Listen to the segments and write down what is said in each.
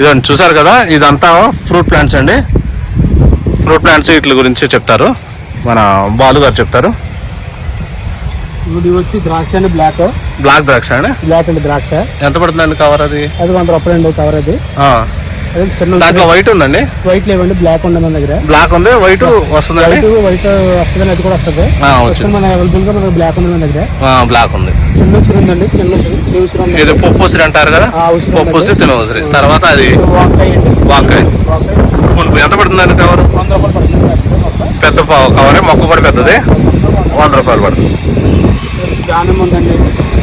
ఇదండి చూసారు కదా? ఇదంతా ఫ్రూట్ ప్లాంట్స్ అండి. ఫ్రూట్ ప్లాంట్స్ వీటి గురించి చెప్తారు. మన బాలు గారు చెప్తారు. ఇది వచ్చి ద్రాక్ష అండి బ్లాక్ బ్లాక్ ద్రాక్ష అండి. బ్లాక్ అండి ద్రాక్ష. ఎంత పడుతుందండి కవర్ అది? అది వంద రూపాయలు అండి కవర్ అది. దాంట్లో వైట్ ఉందండి? వైట్ లేవండి బ్లాక్ ఉంది మన దగ్గర. బ్లాక్ ఉంది? వైట్ వస్తుందండి వైట్ వైట్ వస్తుంది అది కూడా వస్తుంది. మన అవైలబుల్గా మన బ్లాక్ ఉంది మన దగ్గర. బ్లాక్ ఉంది. చిన్న ఉసిరి ఉందండి చిన్న ఉసిరి ఇది పప్పు ఉసిరి అంటారు కదా? పప్పు ఉసిరి తిన ఉసిరి తర్వాత అది వంకాయ ఎంత పడుతుందండి కవర్. పెద్ద ప- కవరే మొక్క కూడా పెద్దది? వంద రూపాయలు పడుతుంది. దానిమ్మ ఉందండి.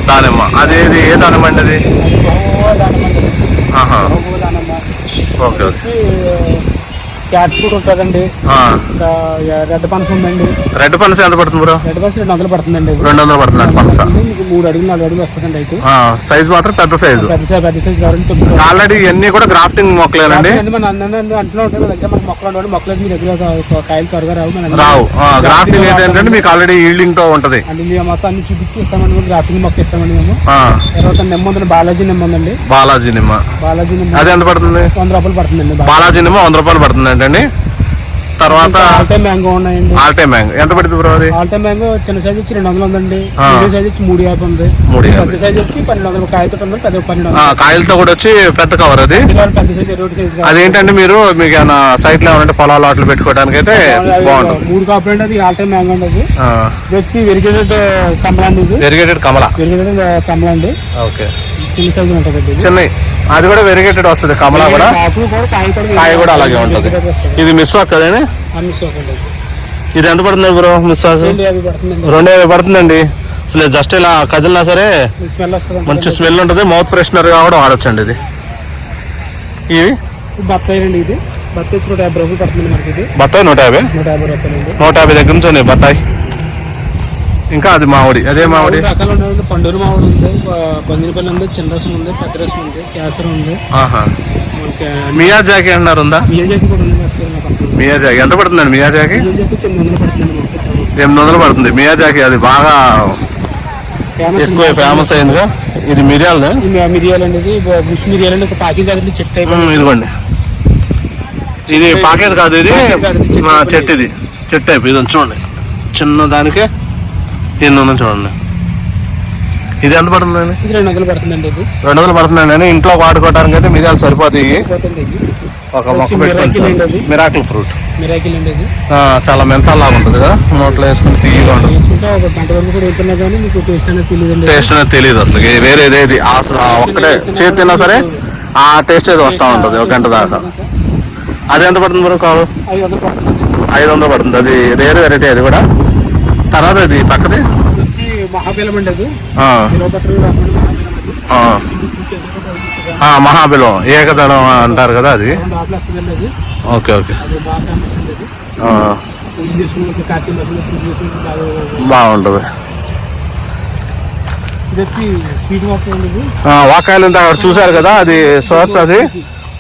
దానిమ్మ. అది ఏ దానిమ్మ అండి అది? ఆహా. ఓకే ఓకే వచ్చి క్యాట్ ఫ్రూట్ ఉంటుందండి. ఇంకా రెడ్ పనస ఉందండి. రెడ్ పనస ఎంత పడుతుంది బ్రో? రెడ్ పనస రెండు వందలు పడుతుందండి. రెండు వందలు పడుతుందండి పనస. మీకు మూడు అడుగులు నాలుగు అడుగులు వస్తుందండి అయితే. సైజ్ మాత్రం పెద్ద సైజు. పెద్ద సైజ్ పెద్ద సైజ్ ఆల్రెడీ ఇవన్నీ కూడా గ్రాఫ్టింగ్ మొక్కలేనండి. మన అంట్లో ఉంటాయి దగ్గర మన మొక్కలు ఉండవు మొక్కలు మీ దగ్గర కాయలు త్వరగా రావు రావు. గ్రాఫ్టింగ్ ఏంటంటే మీకు ఆల్రెడీ ఈల్డింగ్తో ఉంటది. అంటే మేము మొత్తం అన్ని చూపించి ఇస్తామండి మేము గ్రాఫింగ్ మొక్క ఇస్తామండి మేము. తర్వాత నిమ్మ ఉందండి బాలాజీ నిమ్మ ఉందండి. బాలాజీ నిమ్మ. బాలాజీ నిమ్మ అది ఎంత పడుతుంది? వంద రూపాయలు పడుతుందండి బాలాజీ. నిమ్మ వంద రూపాయలు పడుతుంది అండి తర్వాత ఆల్ టైమ్ మ్యాంగో ఉన్నాయండి. All time mango. ఎంత పడుతుంది బ్రో అది? ఆల్ టైమ్ మ్యాంగో చిన్న సైజ్ వచ్చి రెండు వందలు ఉందండి. మీడియం సైజ్ వచ్చి మూడు యాభై ఉంది. మూడు. పెద్ద సైజ్ వచ్చి పన్నెండు వందలు పెద్ద పన్నెండు వందలు. కాయలతో కూడా వచ్చి పెద్ద కవర్ అది. పెద్ద సైజ్ రోడ్ సైజ్ అదేంటంటే మీరు? మీకు ఏమైనా సైట్లో ఏమంటే పొలాలు అట్లు పెట్టుకోవడానికి అయితే బాగుంటుంది. మూడు అండి అది ఆల్ టైమ్ మ్యాంగో ఇది వచ్చి వెరిగేటెడ్ కమలా అండి వెరిగేటెడ్ కమల. వెరిగేటెడ్ కమలా అండి. ఓకే. చిన్న సైజ్ ఉంటుందండి ఇది. చిన్నవి. అది కూడా వెరిగేటెడ్ వస్తుంది కమల కూడా. కాయ కూడా అలాగే ఉంటుంది. ఇది మిస్ అండి ఇది? ఎంత పడుతుంది బ్రో మిస్ రెండు యాభై పడుతుందండి. అసలు జస్ట్ ఇలా కదిలినా సరే మంచి స్మెల్ ఉంటుంది మౌత్ ఫ్రెషనర్గా కూడా వాడచ్చండి ఇది. ఇది బత్తాయి అండి ఇది. బత్తాయి వచ్చి నూట యాభై రూపాయలు పడుతుంది మనకి ఇది. బత్తాయి నూట యాభై? నూట యాభై రూపాయలు అండి. నూట యాభై దగ్గర నుంచి బత్తాయి. ఇంకా అది మామిడి అదే మామిడి. మూడు రకాలు ఉన్నాయి. పండూరు మామిడి ఉంది బంగినపల్లి ఉంది చిన్న రసం ఉంది పెద్ద రసం ఉంది కేసరం ఉంది. ఆహా. మియా జాకి అన్నారు ఉందా? మియాజాకి కూడా ఉంది మియా జాకి. ఎంత పడుతుందండి మియా జాకి? ఎనిమిది వందలు పడుతుంది. మియా జాకి అది బాగా ఎక్కువ ఫేమస్ అయిందిగా. ఇది మిరియాలు మిరియాలు అనేది బుష్ మిరియాలు అండి ఒక ప్యాకింగ్ కాదండి చెట్టు ఇదిగోండి. ఇది పాకెట్ కాదు ఇది. మా చెట్టు ఇది. చెట్టు టైప్. ఇది చూడండి. చిన్న దానికే ఎన్ని ఉందో చూడండి. ఇది ఎంత పడుతుందండి ఇది రెండు వందలు పడుతుందండి ఇది. రెండు వందలు పడుతుందండి అని ఇంట్లో వాడుకోవడానికి అయితే మిరియాలు సరిపోతాయి. ఒక మొక్క పెట్టుకోండి మిరాకిల్ అండి ఫ్రూట్. మిరాకిల్ అండి ఇది. చాలా ఉంటుంది కదా. నోట్లో వేసుకుని తీయగా ఉంటుంది వేసుకుంటే ఒక గంట వరకు కూడా వెళ్తున్నా కానీ మీకు టేస్ట్ అనేది తెలియదండి. టేస్ట్ అనేది తెలియదు అసలు ఒక్కటే. చేతి తిన్నా సరే ఆ టేస్ట్ ఏది వస్తూ ఉంటుంది ఒక గంట దాకా. అది ఎంత పడుతుంది బ్రో కావు ఐదు వందలు పడుతుందండి. ఐదు వందలు పడుతుంది. అది రేర్ వెరైటీ అది కూడా. తర్వాత అది పక్కది? వచ్చి మహాబేలం అండి అది. మహాబేలం ఏకదళం అంటారు కదా అది? Okay okay. బాగుంటుంది. వాకాయలు అక్కడ చూసారు కదా అది సోర్స్ అది.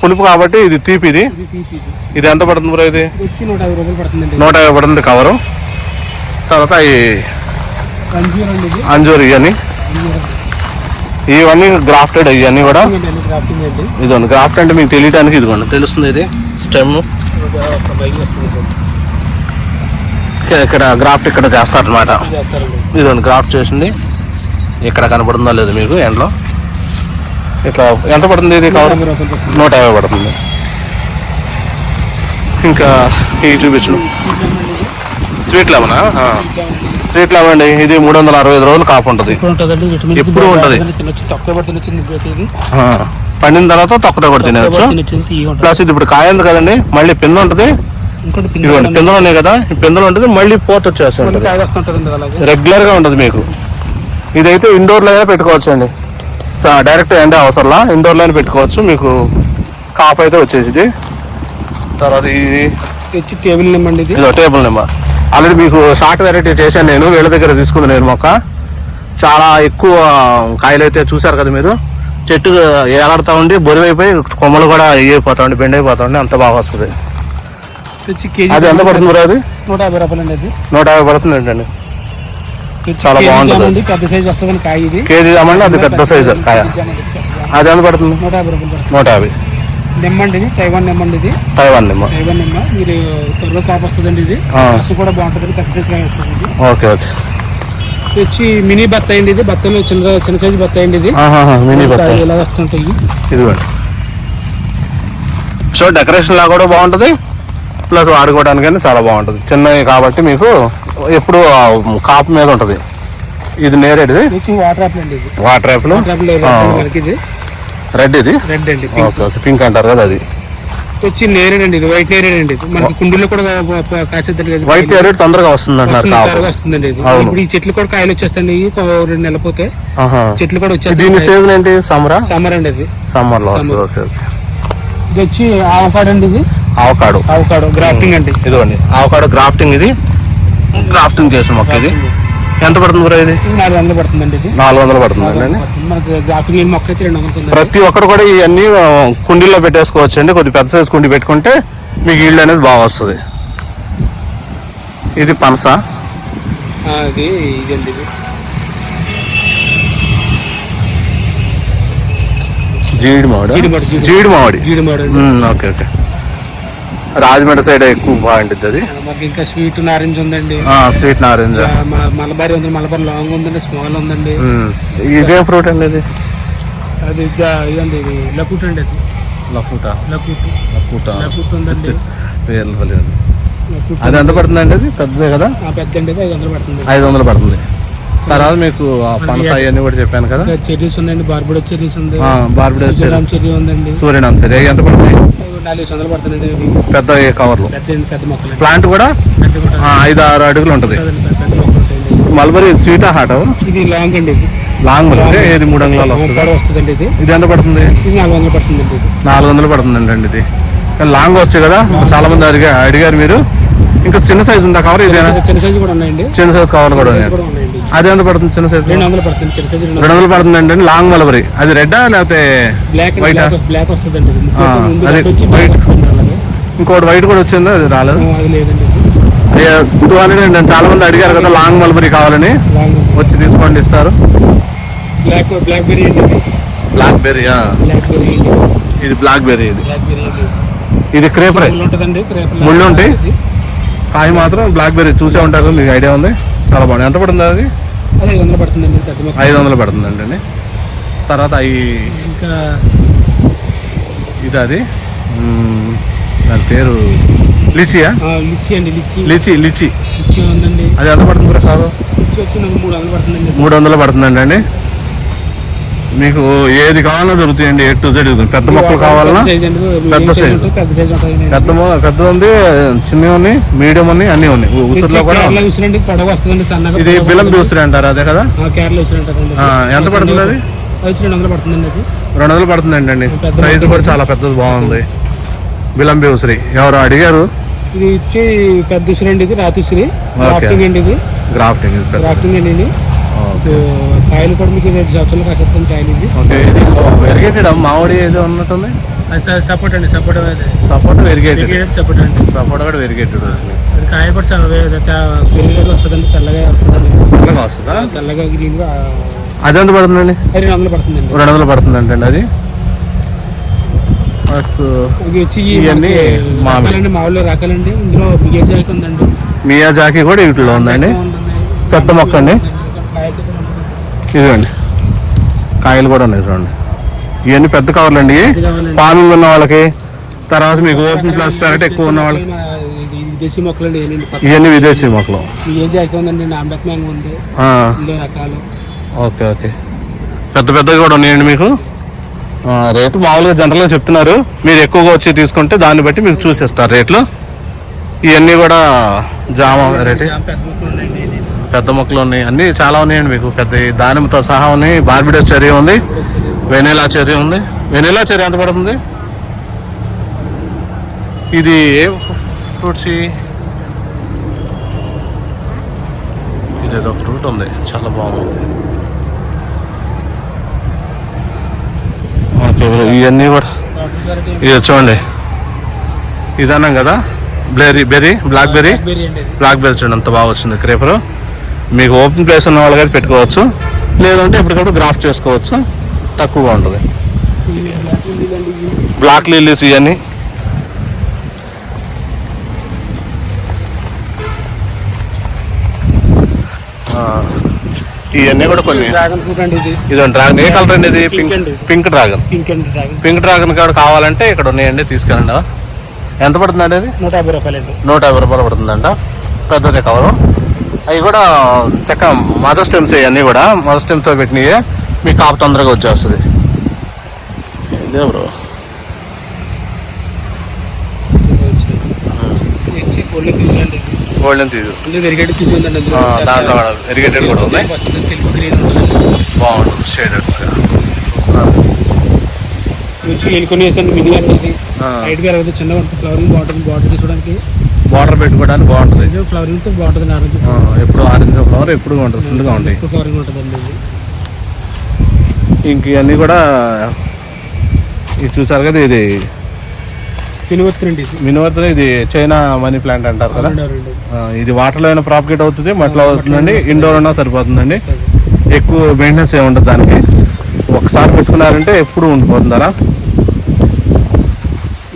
పులుపు కాబట్టి ఇది తీపి ఇది ఎంత పడుతుంది బ్రో ఇది? నూట యాభై పడుతుంది కవరు. తర్వాత ఈ అంజూర్ ఇవన్నీ. ఇవన్నీ గ్రాఫ్టెడ్ ఇవన్నీ కూడా? ఇదిగోండి గ్రాఫ్ట్ అంటే మీకు తెలియడానికి ఇదిగోండి. తెలుస్తుంది ఇది స్టెమ్. ఇక్కడ గ్రాఫ్ట్ ఇక్కడ చేస్తారనమాట చేస్తారండి. ఇదిగోండి గ్రాఫ్ట్ చేసింది. ఇక్కడ కనపడుతుందో లేదు మీకు ఎండ్లో? ఇట్లా ఎంత పడుతుంది ఇది కవర్? నూట యాభై పడుతుంది. ఇంకా ఇవి చూపించు స్వీట్ లెమనా స్వీట్ లెమన్ అండి. ఇది మూడు వందల అరవై ఐదు రోజులు కాపు ఉంటుంది. ఎప్పుడు ఉంటది. తక్కువ పండిన తర్వాత తొక్కతో కూడా తినవచ్చు తినొచ్చు. ప్లస్ ఇది ఇప్పుడు కాయ ఉంది కదండి. మళ్ళీ పింద ఉంటుంది. ఇదిగోండి. పిందలు ఉన్నాయి కదా. పిందలు ఉంటుంది. మళ్ళీ పోత వచ్చేస్తుంది రెగ్యులర్గా ఉంటుంది మీకు. ఇదైతే ఇండోర్లో అయినా పెట్టుకోవచ్చు అండి డైరెక్ట్ ఎండే అవసరంలా ఇండోర్లోనే పెట్టుకోవచ్చు. మీకు కాప్ అయితే వచ్చేసింది తర్వాత ఇది టేబుల్ ఇది. ఇదో టేబుల్ నెంబర్. ఆల్రెడీ మీకు షార్ట్ వెరైటీ చేశాను నేను వీళ్ళ దగ్గర తీసుకుంది నేను మొక్క. చాలా ఎక్కువ కాయలు అయితే చూసారు కదా మీరు. చెట్టు ఏలాడుతూ ఉండి బొరివైపోయి కొమ్మలు కూడా అయిపోతా ఉండి బెండ్ అయిపోతా ఉండి అంత బాగా వస్తుంది. అది ఎంత పడుతుంది అది? నూట యాభై రూపాయలు అండి నూట యాభై పడుతుంది తెచ్చి చాలా బాగుంటుంది. అండి పెద్ద సైజ్ వస్తుంది కాయ ఇది. కేజీ అమ్మండి అది పెద్ద సైజు కాయ. అండి. అది ఎంత పడుతుంది? నూట యాభై నూట యాభై. నిమ్మ అండి ఇది తైవాన్ నిమ్మ అండి ఇది తైవాన్ నిమ్మ. తైవాన్ నిమ్మ. మీరు త్వరలో కాపు వస్తుందండి ఇది. ఆ. కూడా బాగుంటుంది పెద్ద సైజ్ కాయ వస్తుంది ఇది ఓకే ఓకే. ఇది వచ్చి మినీ బత్తాయి అండి ఇది. బత్తాయిలో చిన్న చిన్న సైజు బత్తాయి అండి ఇది. ఆహాహా, మినీ బత్తాయి ఇలా వస్తుంటాయి. ఇదిగోండి. సో డెకరేషన్ లా కూడా బాగుంటుంది. ప్లస్ వాడుకోవడానికి చాలా బాగుంటుంది. చిన్నవి కాబట్టి మీకు ఎప్పుడు ఆ కాపు మీద ఉంటుంది. ఇది నేరేడుది? ఇది వాటర్ యాపిల్ అండి ఇది. వాటర్ యాపిల్ వాటర్ యాపిల్ ఇది. రెడ్ ఇది? రెడ్ అండి పింక్ ఓకే ఓకే పింక్ అంటారు కదా అది. వచ్చి నేరేడ్ అండి ఇది వైట్ ఇది. మనకి కుండీలో కూడా కాసేద్దండి కదా. వైట్ నేరేడు తొందరగా వస్తుంది కాపు. త్వరగా వస్తుందండి ఇది. ఇప్పుడు ఈ చెట్లు కూడా కాయలు వచ్చేస్తాయండి రెండు నెలలు పోతే. చెట్లు కూడా దీని వచ్చేస్తాయి సీజన్ ఏంటి సమ్మరా సమ్మర్ అండి ఇది. సమ్మర్లో. ఓకే ఓకే ఇది వచ్చి ఆవకాడు అండి ఇది. ఆవకాడు ఆవకాడు గ్రాఫ్టింగ్ అండి. ఇదిగోండి. ఆవకాడు గ్రాఫ్టింగ్ ఇది. గ్రాఫ్టింగ్ చేసాం మొక్క ఇది. ఎంత పడుతుంది బ్రో ఇది? నాలుగు వందలు పడుతుందండి ఇది. నాలుగు వందలు పడుతుంది అండి. మనకి గ్రాఫింగ్ అయిన మొక్క అయితే రెండు వందలు ఉందండి ప్రతి ఒక్కరు కూడా ఇవన్నీ కుండీల్లో పెట్టేసుకోవచ్చు అండి కొద్ది పెద్ద సైజ్ కుండీ పెట్టుకుంటే మీకు ఈల్డ్ అనేది బాగా వస్తుంది. ఇది పనస. ఇది ఇదండి జీడి మామిడి జీడి మామిడి, జీడి. Okay okay. రాజమండ్రి సైడ్ ఎక్కువ బాగుంటుంది అది. ఆ, మనకి ఇంకా స్వీట్ నారింజ ఉందండి. స్వీట్ నారింజ. మలబారీ ఉంది మలబార్ లాంగ్ ఉందండి స్మాల్ ఉందండి. ఇదేం ఫ్రూట్ అండి ఇది? అది జా- ఇదండి ఇది లకుట్ అండి అది. లఫూటా లకుట్ లఫూటా లకుట్ ఉందండి. పేర్లు. లకుట్ అది ఎంత పడుతుందండి అది? పెద్దదే కదా? ఆ, పెద్ద అండి ఐదు వందలు పడుతుంది. ఐదు వందలు పడుతుంది. తర్వాత మీకు ఆ పనస అవన్నీ కూడా చెప్పాను కదా? చెర్రీస్ ఉన్నాయండి బార్బడో చెర్రీస్ ఉంది. సుజలాం చెర్రీ. ఉందండి. సూర్యనాథ్ రే ఎంత పడుతుంది? నాలుగు వందలు పెద్ద కవర్లు? ప్లాంట్ కూడా? ఐదు ఆరు అడుగులు ఉంటుంది. Mulberry sweet hot? ఇది లాంగ్ అండి ఇది. లాంగ్ ఏది మూడు అంగుళాలు పొడవు వస్తుందండి ఇది. ఇది ఎంత పడుతుంది? ఇది నాలుగు వందలు పడుతుందండి ఇది. నాలుగు వందలు పడుతుందండి అండి ఇది. కానీ లాంగ్ వస్తాయి కదా చాలా మంది అడిగా అడిగారు మీరు. ఇంకా చిన్న సైజు ఉందా కవర్? ఇదేనా? చిన్న- సైజు కూడా ఉన్నాయండి. చిన్న సైజు కవర్ కూడా ఉన్నాయి. అది ఎంత పడుతుంది చిన్న సైజు రెండు వందలు పడుతుంది చిన్న సైజు రెండు రెండు వందలు పడుతుందండి అండి లాంగ్ మలబరీ అది రెడ్డా లేకపోతే బ్లాక్ ఆ? బ్లాక్ రెడ్ అలాగే. ఇంకోటి వైట్ కూడా వచ్చిందో అది రాలేదు. టూ హండ్రెడ్ అండి చాలా మంది అడిగారు కదా లాంగ్ మల్బరీ కావాలని. వచ్చి తీసుకోండి ఇస్తారు black black berry. Blackberry blackberry. ఇది బ్లాక్ బెర్రీ ఇది. ఇది క్రేపరే ముళ్ళు ఉంటుందండి క్రేప్ ముళ్ళు ఉంటాయి? కాయ మాత్రం బ్లాక్ బెర్రీ చూసే ఉంటారు మీకు ఐడియా ఉంది చాలా బాగుంది ఎంత పడుతుంది అది? ఐదు వందలు పడుతుందండి పెద్ద మొక్క ఐదు వందలు పడుతుందండి తర్వాత ఈ ఇంకా ఇది అది దాని పేరు లిచియా? ఆ, లిచ్చి అండి లిచ్చి. Litchi litchi. లిచ్చి ఉందండి. అది ఎంత పడుతుంది వచ్చి నాకు మూడు వందలు పడుతుందండి. మూడు వందలు పడుతుందండి అండి మీకు ఏది కావాలన్నా దొరుకుతాయండి ఏ టు జెడ్ పెద్ద మొక్కలు కావాలన్నా పెద్ద సైజ్ పెద్ద పెద్ద ఉంది చిన్నవి ఉన్నాయి మీడియం ఉన్నాయి అన్నీ ఉన్నాయి. ఉసురులో కూడా ఇది బిలం. దూసరి అంటారు అదే కదా? ఎంత పడుతుంది అది? రెండు వందలు పడుతుందండి రెండు వందలు పడుతుందండి అండి. సైజు. కూడా చాలా పెద్దది బాగుంది. బిలంబి ఉసిరి ఎవరు అడిగారు? ఇది వచ్చి పెద్ద ఉసిరి అండి ఇది రాతి ఉసిరి గ్రాఫ్టింగ్ అండి ఇది. గ్రాఫ్టింగ్ గ్రాఫ్టింగ్ అండి ఇది కాయలు కూడా మీకు రెండు సంవత్సరాలు కాసేస్తాను కాయలు ఇది వెరిగేటెడ్ మామిడి ఏదో ఉన్నట్టుంది? సపోర్ట్ అండి సపోర్ట్ సపోర్ట్ వెరిగేటెడ్. సపోర్ట్ అండి. సపోర్ట్ కూడా వెరిగేటెడ్ కాయ కూడా వెరిగేటెడ్ వస్తుందండి తెల్లగా వస్తుందండి. అలాగా వస్తుందా? తెల్లగా గ్రీన్గా అది ఎంత పడుతుందండి? రెండు వందలు పడుతుందండి. రెండు వందలు పడుతుందండి అది? ఈ ఇవన్నీ మామిడి. రకాలండి మామిడిలో రకాలండి ఇందులో బిగేజాకి ఉందండి. మియా జాకి కూడా వీటిలో ఉందండి. పెద్ద మొక్క అండి. ఇదిగోండి. కాయలు కూడా ఉన్నాయి చూడండి. ఇవన్నీ పెద్ద కవర్లు అండి. ఫార్మింగ్ ఉన్న వాళ్ళకి తర్వాత మీకు ఓపెన్ క్లాస్ పెరట్ ఎక్కువ ఉన్న వాళ్ళకి. విదేశీ ఇవన్నీ విదేశీ మొక్కలు. ఉందండి మ్యాంగ్ ఉంది. రకాలు. Okay okay. పెద్ద పెద్దవి కూడా ఉన్నాయండి మీకు. రేటు మామూలుగా జనరల్గా చెప్తున్నారు. మీరు ఎక్కువగా వచ్చి తీసుకుంటే దాన్ని బట్టి మీకు చూసేస్తారు రేట్లు. ఇవన్నీ కూడా జామ రేటు పెద్ద మొక్కలు ఇది. ఉన్నాయి. అన్నీ చాలా ఉన్నాయండి మీకు. పెద్ద దానిమ్మతో సహా ఉన్నాయి. బార్బిడో చెర్రీ ఉంది. వెనిలా చెర్రీ ఉంది. వెనిలా చెర్రీ ఎంత పడుతుంది? ఇది ఏ ఫ్రూట్స్ ఇదేదో ఫ్రూట్ ఉంది. చాలా బాగుంది. ఇవన్నీ కూడా ఇది చూడండి. ఇది అన్నాం కదా? బ్లెరీ బెర్రీ? బ్లాక్ బెర్రీ ఇది. బ్లాక్ బెర్రీ చూడండి. అంత బాగా వచ్చింది క్రేపర్. మీకు ఓపెన్ ప్లేస్ ఉన్న వాళ్ళకి పెట్టుకోవచ్చు. లేదంటే ఎప్పటికప్పుడు గ్రాఫ్ట్ చేసుకోవచ్చు. తక్కువగా ఉంటుంది. బ్లాక్ లిల్లీస్ ఇవన్నీ. ఇవన్నీ కూడా కొన్ని. అండి ఇది. డ్రాగన్. ఏ కలర్ అండి ఇది? పింక్ అండి. Pink dragon. పింక్ అండి డ్రాగన్ కూడా కావాలంటే ఇక్కడ ఉన్నాయండి తీసుకెళ్ళండి. ఎంత పడుతుందండి అది? నూట యాభై రూపాయలు అండి. నూట యాభై రూపాయలు పడుతుందంట. పెద్దదే కవరు. అవి కూడా చక్క మదర్ స్టెమ్స్ అన్నీ కూడా. మదర్ స్టెమ్తో పెట్టినవి మీకు కాపు తొందరగా వచ్చేస్తుంది. ఇదే బ్రో. గోల్డెన్ తీసు దాంట్లో కూడా ఉన్నాయి. బాగుంటుంది షేడర్స్ ఎలుకొని ఎలాగో చిన్నగా ఉంటుంది ఫ్లవరింగ్ బాగుంటుంది బాటిల్ చూడడానికి. వాటర్ పెట్టుకోవడానికి బాగుంటుంది. ఫ్లవరింగ్తో బాగుంటుంది నారంజ ఆ, ఎప్పుడు ఆరెంజ్ ఫ్లవర్ ఎప్పుడు ఉంటుంది ఫుల్గా ఉంటాయి. ఫ్లవరింగ్ ఉంటుందండి ఇంక ఇవన్నీ కూడా ఇది చూసారు కదా ఇది? ఇది. మినివర్తన ఇది చైనా మనీ ప్లాంట్ అంటారు కదా? ఇది వాటర్లో అయినా ప్రాపికేట్ అవుతుంది మట్లో అవుతుందండి ఇండోర్ అయినా సరిపోతుందండి. ఎక్కువ మెయింటెనెన్స్ ఏమి ఉండదు దానికి. ఒకసారి పెట్టుకున్నారంటే ఎప్పుడు ఉండిపోతుందారా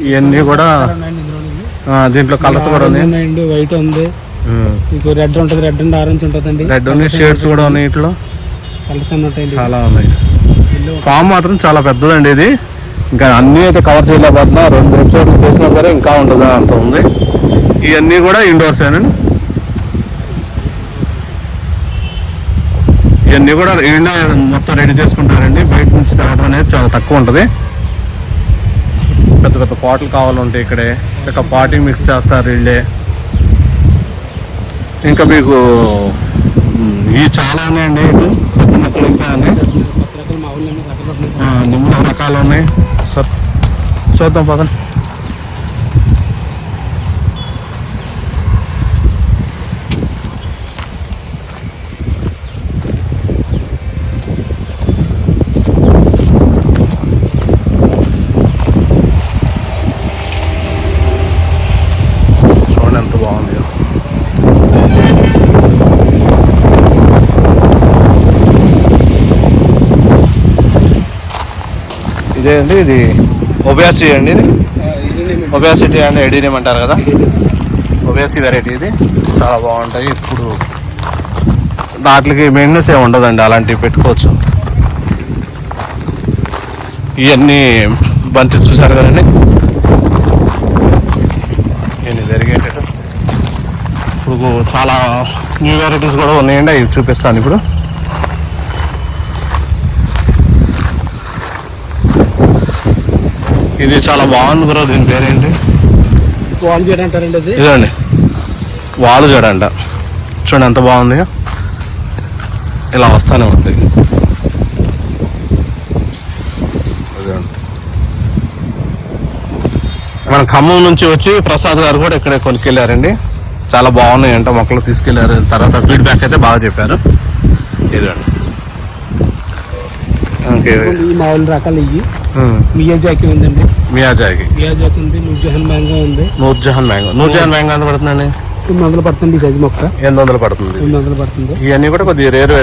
ఇవన్నీ కూడా దీంట్లో కలర్స్ కూడా ఉన్నాయి. ఉన్నాయండి వైట్ ఉంది. మీకు రెడ్ ఉంటుంది రెడ్ అండ్ ఆరెంజ్ ఉంటుందండి. రెడ్ ఉన్నాయి షేడ్స్ కూడా ఉన్నాయి ఇట్లో. కలర్స్ చాలా ఉన్నాయి. ఫామ్ మాత్రం చాలా పెద్దదండి ఇది. ఇంకా అన్నీ అయితే కవర్ చేయలేకపోతున్నా. రెండు ఎపిసోడ్లు చేసినా సరే ఇంకా ఉంటుంది అంత ఉంది. ఇవన్నీ కూడా ఇండోర్స్ ఏనండి ఇవన్నీ కూడా ఈయన మొత్తం రెడీ చేసుకుంటారండి. బయట నుంచి తేవడం అనేది చాలా తక్కువ ఉంటుంది. పెద్ద పెద్ద పాటలు కావాలంటే ఇక్కడే. ఇక పాటింగ్ మిక్స్ చేస్తారు వీళ్ళే. ఇంకా మీకు ఇవి చాలా ఉన్నాయండి ఇటు మొక్కలు ఇంకా నిమ్మల రకాలు ఉన్నాయి. సార్ చూద్దాం పదండి చూడండి ఎంత బాగుంది ఇదే అండి ఇది ఒబియాసి అండి ఇది. ఒబియాసిటీ అండ్ ఎడీనియం అంటారు కదా? ఒబియాసి వెరైటీ ఇది. చాలా బాగుంటాయి. ఇప్పుడు దాంట్లోకి మెయిన్నెస్ ఏమి ఉండదండి అలాంటివి పెట్టుకోవచ్చు. ఇవన్నీ బంతి చూసారు కదండి? ఇవన్నీ జరిగేటట్టు. ఇప్పుడు చాలా న్యూ వెరైటీస్ కూడా ఉన్నాయండి అవి చూపిస్తాను ఇప్పుడు. ఇది చాలా బాగుంది బ్రో దీని పేరేంటి? వాల్ చేయడం అంటారండి అది. ఇదండి. వాలు చూడంట చూడండి ఎంత బాగుంది. ఇలా వస్తానే ఉంది. మన ఖమ్మం నుంచి వచ్చి ప్రసాద్ గారు కూడా ఇక్కడే కొనుక్కెళ్ళారండి. చాలా బాగున్నాయి అంట మొక్కలు తీసుకెళ్ళారు తర్వాత ఫీడ్బ్యాక్ అయితే బాగా చెప్పారు. ఇదండి ఓకే ఈ మామూలు రకాలు ఇవి. మియాజాకి ఉందండి. మియాజాకి మియాజాకి ఉంది నూర్జహాన్ మ్యాంగో ఉంది. నూర్జహాన్ మ్యాంగో. నూర్జహాన్ మ్యాంగో ఎంత పడుతుందండి? తొమ్మిది వందలు పడుతుంది సైజు మొక్క. ఎనిమిది వందలు పడుతుంది. వందలు పడుతుంది. ఇవన్నీ కూడా కొద్దిగా రేర్.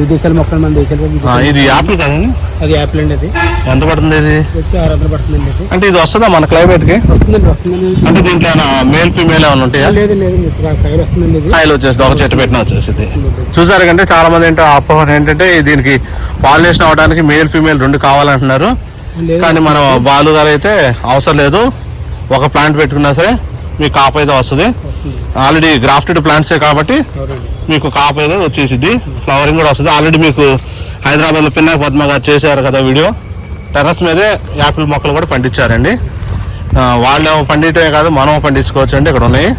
విదేశాల మొక్కలు మన దేశాలు ఇది యాపిల్ కదండి అది యాపిల్ అండి అది. ఎంత పడుతుంది ఇది? వచ్చి ఆరు వందలు పడుతుందండి అది. అంటే ఇది వస్తుందా మన క్లైమేట్కి? వస్తుందండి వస్తుందండి. అంటే దీంట్లో మేల్ ఫీమేల్ ఏమైనా ఉంటాయా? లేదు లేదు కాయలు వస్తుందండి ఇది. కాయలు వచ్చేసి ఒక చెట్టు పెట్టిన వచ్చేసింది. చూసారు కంటే చాలా మంది ఏంటో అపోహన ఏంటంటే దీనికి పాలినేషన్ అవడానికి మేల్ ఫీమేల్ రెండు కావాలంటున్నారు. కానీ మన బాలు గారు అయితే అవసరం లేదు. ఒక ప్లాంట్ పెట్టుకున్నా సరే మీకు కాపు అయితే వస్తుంది. ఆల్రెడీ గ్రాఫ్టెడ్ ప్లాంట్సే కాబట్టి మీకు కాపు ఏదో వచ్చేసిద్ది. ఫ్లవరింగ్ కూడా వస్తుంది. ఆల్రెడీ మీకు హైదరాబాద్లో పిన్నాక పద్మ గారు చేశారు కదా వీడియో. టెర్రస్ మీదే యాపిల్ మొక్కలు కూడా పండించారండి. వాళ్ళు పండించడమే కాదు మనం పండించుకోవచ్చు అండి ఇక్కడ ఉన్నాయి.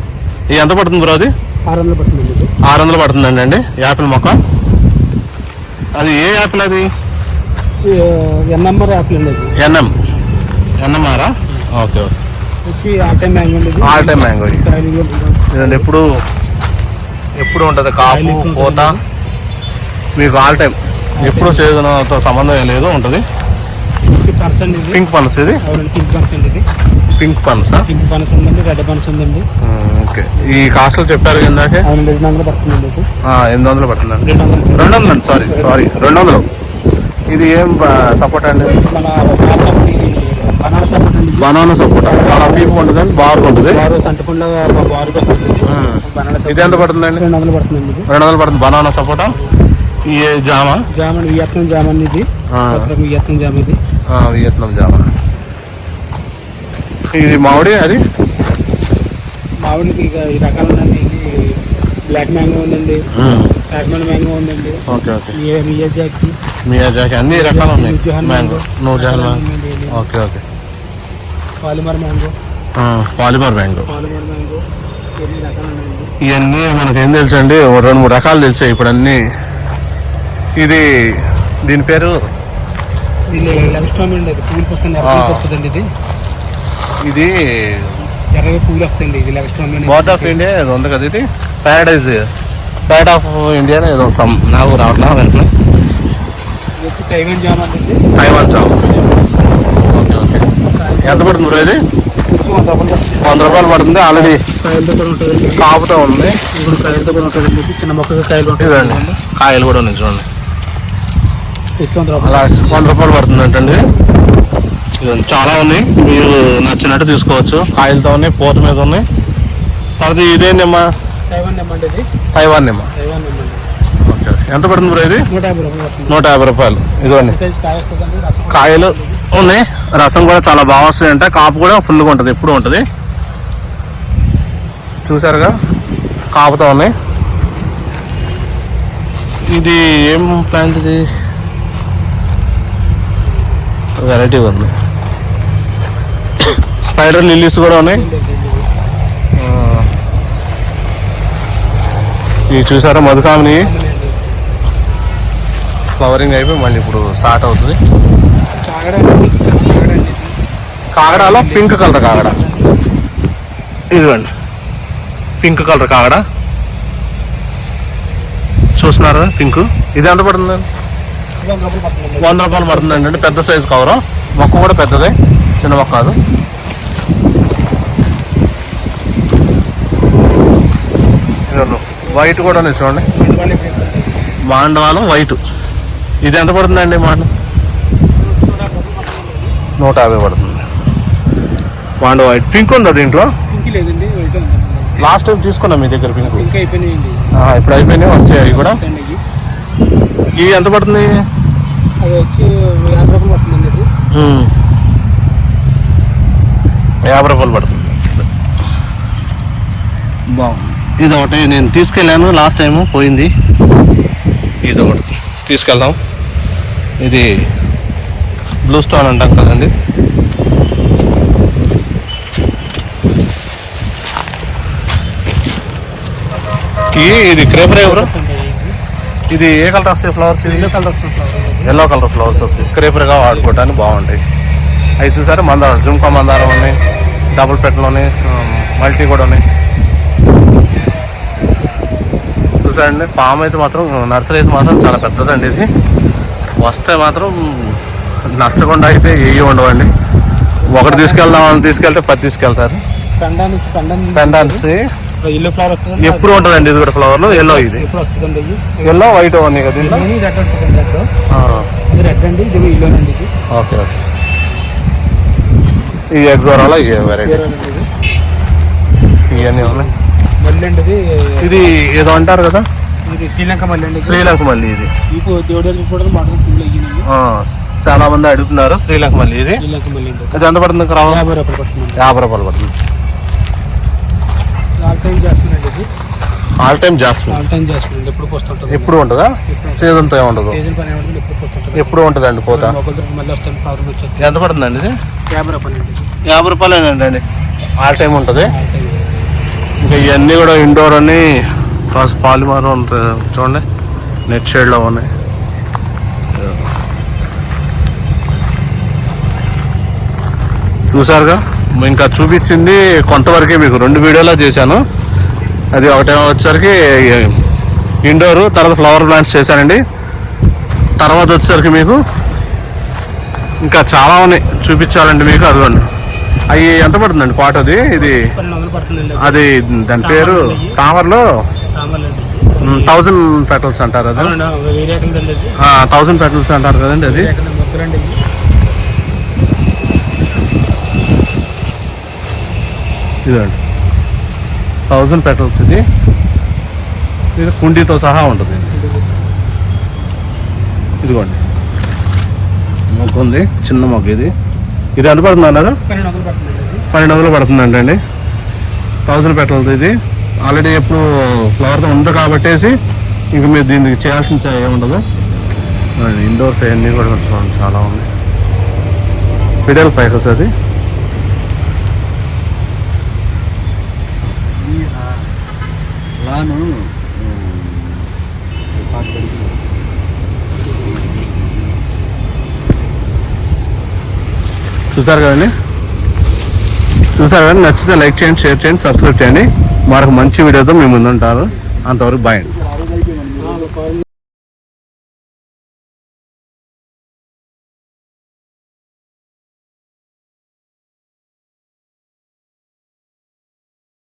ఇది ఎంత పడుతుంది బ్రో అది? ఆరు వందలు పడుతుందండి అండి యాపిల్ మొక్క. అది ఏ యాపిల్ అది? ఎన్ఎంఆర్ యాపిల్ అండి అది ఎన్ఎం. ఎన్ఎంఆరా? Okay okay. వచ్చి all time mango all time mango ఇదండి ఎప్పుడు ఎప్పుడు ఉంటుంది? కాపు పూత మీకు ఆల్ టైం ఎప్పుడు సీజన్తో సంబంధం ఏం లేదు ఉంటుంది. పింక్ పనస్ ఇది. పింక్ పనస ఇది? పింక్ పనసా పింక్ పనస ఉందండి రెడ్ పనస ఉందండి. ఓకే. ఈ కాస్ట్లు చెప్పారు ఇందాకే? వందలు పడుతుందండి ఎనిమిది వందలు పడుతుందండి. రెండు వందలు రెండు వందలు అండి సారీ సారీ రెండు వందలు. ఇది ఏం సపోర్ట్ అండి? మన బనానా సపోటా చాలా తీపి ఉంటుంది బాగా ఉంటుంది ఇది. ఎంత పడుతుందండి? రెండు వందలు పడుతుందండి ఇది. రెండు వందలు పడుతుంది. బనానా సపోటా? ఈ జామ? జామన్ వియత్నం జామన్ ఇది. వియత్నం జామ ఇది. వియత్నాం జామ. ఇది మామిడి అది? మామిడికి ఇక ఈ రకాలు ఉందండి బ్లాక్ మ్యాంగో ఉందండి. కాశ్మీర్ మ్యాంగో ఉందండి. Okay okay. మియా- మియాజాకి మియాజాకి అన్ని రకాలు ఉన్నాయి. మ్యాంగో. ఇది. Okay okay. Palmer mango. Palmer mango. Palmer mango ఉన్నాయండి ఇవన్నీ మనకేం తెలుసండి? ఓ రెండు మూడు రకాలు తెలిసాయి ఇప్పుడు అన్నీ ఇది దీని పేరు? ఇది ఇది. ఇది ఎర్రగా పూలు ఇది బోర్డ్ ఆఫ్ ఇండియా ఏదో ఉంది కదా ఇది? ప్యారడైజ్. ప్యాడ్ ఆఫ్ ఇండియా ఏదో సమ్ నాకు రావట్లా వెంటనే ఇది. తైవాన్ జామ. ఎంత పడుతుంది బ్రో ఇది? వంద రూపాయలు పడుతుంది. ఆల్రెడీ కాయలతో కాపుతో ఉంది. ఇప్పుడు కాయలతో కూడా చిన్న మొక్కలు కాయలు ఇదండి కాయలు కూడా ఉన్నాయి చూడండి. అలా వంద రూపాయలు పడుతుంది అంటండి చాలా ఉన్నాయి. మీరు నచ్చినట్టు తీసుకోవచ్చు. కాయలతో ఉన్నాయి పూత మీద ఉన్నాయి. తర్వాత ఇదేంటమ్మా తైవాన్ తైవాన్ నిమ్మ. ఓకే. ఎంత పడుతుంది బ్రో ఇది? నూట యాభై రూపాయలు నూట యాభై రూపాయలు. ఇదిగోండి. కాయలు ఉన్నాయి. రసం కూడా చాలా బాగా వస్తాయంట కాపు కూడా ఫుల్గా ఉంటుంది ఎప్పుడు ఉంటుంది. చూసారుగా? కాపుతో ఉన్నాయి ఇది ఏం ప్లాంట్ ఇది? వెరైటీ ఉంది. స్పైడర్ లిల్లీస్ కూడా ఉన్నాయి. ఇవి చూసారా మధుకామిని? ఫ్లవరింగ్ అయిపోయి మళ్ళీ ఇప్పుడు స్టార్ట్ అవుతుంది. కాగడాలో పింక్ కలర్ కాగడ? ఇదిగోండి. పింక్ కలర్ కాగడ? చూస్తున్నారా పింక్? ఇది ఎంత వంద రూపాయలు పడుతుందండి వంద రూపాయలు పడుతుంది అంటే పెద్ద సైజు కవరు. మొక్క కూడా పెద్దదే. చిన్న మొక్క కాదు. వైట్ కూడా ఉంది చూడండి? మాండవాలం వైట్. ఇది ఎంత పడుతుందండి మాండం నూట యాభై పడుతుంది. మాండ వైట్ పింక్ ఉందా దీంట్లో? పింక్ లేదండి లాస్ట్ టైం తీసుకున్నాం మీ దగ్గర పింక్. ఇప్పుడు అయిపోయినాయి వస్తాయి అవి కూడా. ఇవి. ఎంత పడుతుంది? అది వచ్చి యాభై రూపాయలు ఉమ్. యాభై రూపాయలు పడుతుంది. బాగుంది ఇది ఒకటి నేను తీసుకెళ్ళాను లాస్ట్ టైము పోయింది. ఇది ఒకటి తీసుకెళ్దాం. ఇది బ్లూ స్టోన్ అంటాం కదండి. ఇది క్రేపర్ ఎవరు? ఇది ఏ కలర్ వస్తాయి ఫ్లవర్స్ ఇది ఎల్లో కలర్ వస్తుంది. ఎల్లో కలర్ ఫ్లవర్స్ వస్తాయి. క్రేపర్గా వాడుకోవడానికి బాగుంటాయి. అవి చూసారు? మందారం జుంకా మందారం ఉన్నాయి. డబుల్ పెట్లు ఉన్నాయి. మల్టీ కూడా ఉన్నాయి. చూసారండి? ఫామ్ అయితే మాత్రం నర్సరీ అయితే మాత్రం చాలా పెద్దదండి ఇది. వస్తే మాత్రం నచ్చకుండా అయితే ఏవి ఉండవండి. ఒకటి తీసుకెళ్దామని తీసుకెళ్తే పది తీసుకెళ్తారు. పెండాన్స్ ఫ్లవర్ ఎప్పుడు ఉంటుందండి ఇది కూడా ఫ్లవర్లు ఎల్లో ఇది. ఎల్లో వైట్ ఉన్నాయి కదా రెడ్ అండి ఇది ఓకే ఓకే. ఈ ఎగ్జోరాలో ఈ వెరైటీ ఇవన్నీ ఉన్నాయి. ఇది. ఏదో అంటారు కదా? ఇది శ్రీలంక మళ్ళీ. శ్రీలంక మళ్ళీ ఇది. దేవుడి కూడా చాలా మంది అడుగుతున్నారు. శ్రీలంక మళ్ళీ ఇది? అండి ఇది. ఎంత పడుతుంది యాభై రూపాయలు పడుతుందండి యాభై రూపాయలు పడుతుంది. ఆల్ టైం చేస్తున్నాండి ఇది. All time jasmine? All time చేస్తున్నాండి ఎప్పుడు పోస్తుంటుంది. ఎప్పుడు ఉంటుందా? ఉండదు. సీజన్ పని ఏమంటుంది ఎప్పుడు ఎప్పుడు ఉంటుందండి పోత? మళ్ళీ వస్తాను ఫ్లవర్ వచ్చేస్తుంది ఎంత పడుతుందండి ఇది? యాభై రూపాయలు అండి. యాభై రూపాయలేనండి ఆల్ టైం ఉంటుంది? టైం ఇంకా ఇవన్నీ కూడా ఇండోర్ అని ఫస్ట్ పాలిమర్ ఉంటుంది చూడండి. నెట్ షేడ్లో ఉన్నాయి. చూసారుగా ఇంకా చూపించింది కొంతవరకే మీకు. రెండు వీడియోలో చేశాను. అది ఒకటేమో వచ్చేసరికి ఇండోర్ తర్వాత ఫ్లవర్ ప్లాంట్స్ చేశానండి. తర్వాత వచ్చేసరికి మీకు ఇంకా చాలా ఉన్నాయి. చూపించాలండి మీకు అదిగోండి. అవి ఎంత పడుతుందండి పాట అది? ఇది అది దాని పేరు తామర్లో? థౌజండ్ పెటల్స్ అంటారు అది. థౌజండ్ పెటల్స్ అంటారు కదండి అది. ఇదండి థౌజండ్ పెట్రోల్స్ ఇది. ఇది కుండీతో సహా ఉంటుంది. ఇదిగోండి. మొగ్గు ఉంది. చిన్న మొగ్గు ఇది. ఇది ఎంత పడుతుంది అన్నారు? పన్నెండు వందలు పడుతుందండి అండి. థౌజండ్ పెట్రోల్ది ఇది. ఆల్రెడీ ఎప్పుడు ఫ్లవర్తో ఉంది కాబట్టేసి ఇంక మీరు దీనికి చేయాల్సిన ఏముండదు. ఇండోర్స్ అవన్నీ కూడా చూడండి చాలా ఉంది ఫిడల్ ప్యాకెట్స్ అది. లాను చూసారు కదండి చూసారు కదండి నచ్చితే లైక్ చేయండి షేర్ చేయండి సబ్స్క్రైబ్ చేయండి. మరొక మంచి వీడియోతో మేము ముందుంటారు. అంతవరకు బాయ్ అండి.